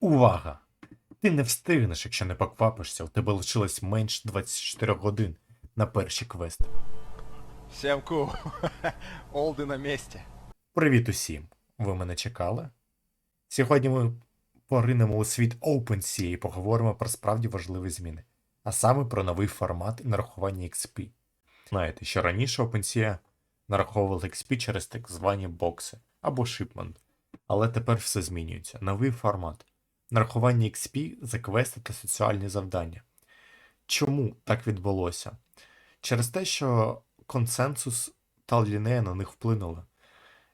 Увага! Ти не встигнеш, якщо не поквапишся, у тебе лишилось менш 24 годин на перші квести. Всем ку. Олды на месте. Привіт усім! Ви мене чекали? Сьогодні ми поринемо у світ OpenSea і поговоримо про справді важливі зміни, а саме про новий формат нарахування XP. Знаєте, що раніше OpenSea нараховували XP через так звані бокси або shipment, але тепер все змінюється. Новий формат. Нарахування XP за квести та соціальні завдання. Чому так відбулося? Через те, що консенсус та лінея на них вплинули.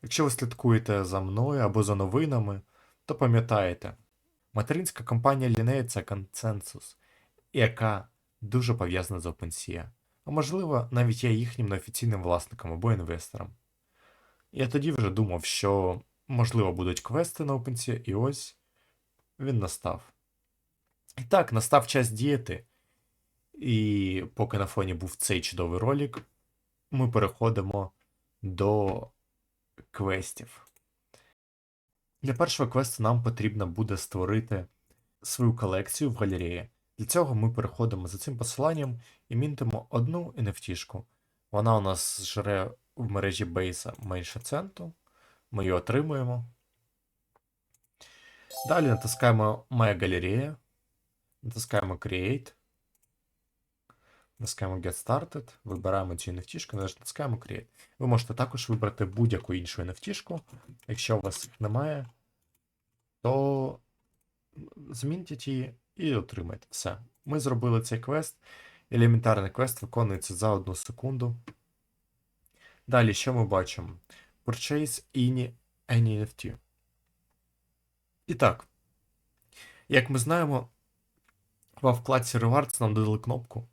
Якщо ви слідкуєте за мною або за новинами, то пам'ятаєте, материнська компанія Лінея це консенсус, яка дуже пов'язана з OpenSea. А можливо, навіть є їхнім неофіційним власником або інвестором. Я тоді вже думав, що можливо будуть квести на OpenSea, і ось він настав. І так, настав час діяти. І поки на фоні був цей чудовий ролик, ми переходимо до квестів. Для першого квесту нам потрібно буде створити свою колекцію в галереї. Для цього ми переходимо за цим посиланням і мінтимо одну NFT-шку. Вона у нас жре в мережі бейса менше центу. Ми її отримуємо. Далі натискаємо Моя галерея. Натискаємо Create. Натискаємо Get Started, вибираємо цю NFT, натискаємо Create. Ви можете також вибрати будь-яку іншу NFT. Якщо у вас їх немає, то змініть її і отримайте. Все. Ми зробили цей квест. Елементарний квест виконується за одну секунду. Далі, що ми бачимо? Purchase any, NFT. І так, як ми знаємо, во вкладці Rewards нам додали кнопку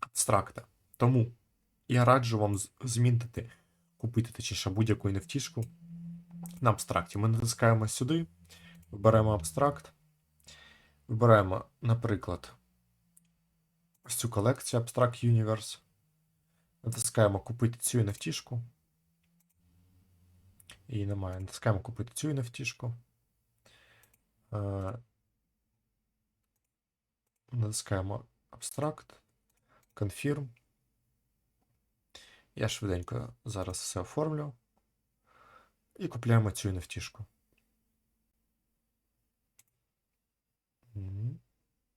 абстракта. Тому я раджу вам змінити, купити точніше будь-яку NFT на абстракті. Ми натискаємо сюди, вибираємо абстракт, вибираємо, наприклад, ось цю колекцію Abstract Universe. Натискаємо купити цю NFT. Її немає. Натискаємо купити цю NFT. Е, Натискаємо абстракт. Confirm. Я швиденько зараз все оформлю. І купляємо цю NFT.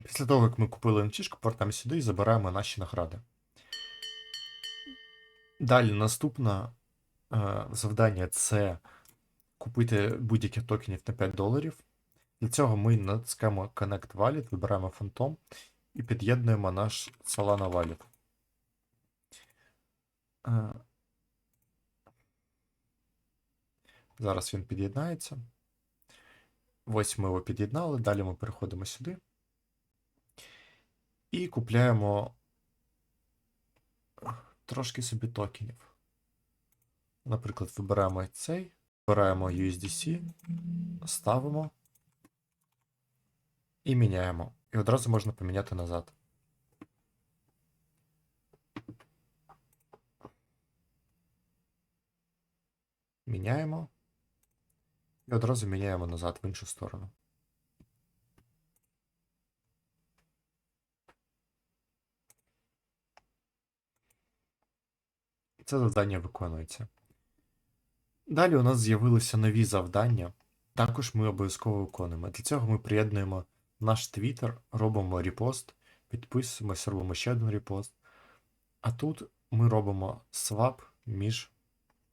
Після того, як ми купили NFT, повертаємо сюди і забираємо наші награди. Далі наступне завдання це купити будь-які токенів на 5 доларів. Для цього ми натискаємо Connect Wallet, вибираємо Phantom і під'єднуємо наш Solana Wallet. Е, Зараз він під'єднається. Ось ми його під'єднали. Далі ми переходимо сюди. І купляємо трошки собі токенів. Наприклад, вибираємо цей, вибираємо USDC, ставимо і міняємо. І одразу можна поміняти назад. Міняємо. І одразу міняємо назад в іншу сторону. Це завдання виконується. Далі у нас з'явилися нові завдання. Також ми обов'язково виконуємо. Для цього ми приєднуємо наш твіттер, робимо репост, підписуємося, робимо ще один репост. А тут ми робимо свап між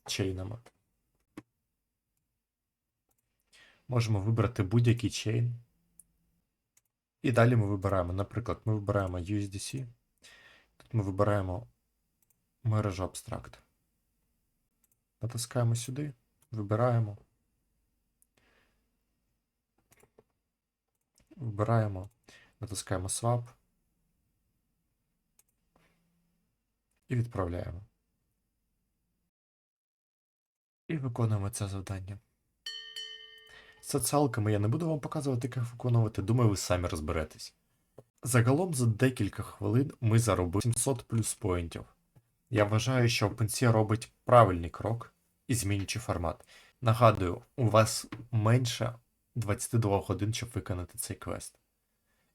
чейнами. Можемо вибрати будь-який чейн. І далі ми вибираємо, наприклад, ми вибираємо USDC. Тут ми вибираємо мережу абстракт. Натискаємо сюди, вибираємо. Вибираємо, натискаємо Swap. І відправляємо. І виконуємо це завдання. Соціалками я не буду вам показувати, як виконувати, думаю, ви самі розберетесь. Загалом за декілька хвилин ми заробили 700 плюс поінтів. Я вважаю, що OpenSea робить правильний крок і змінюючи формат. Нагадую, у вас менше 22 годин, щоб виконати цей квест.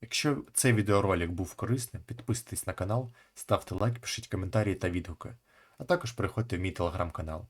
Якщо цей відеоролик був корисним, підписуйтесь на канал, ставте лайк, пишіть коментарі та відгуки, а також переходьте в мій телеграм-канал.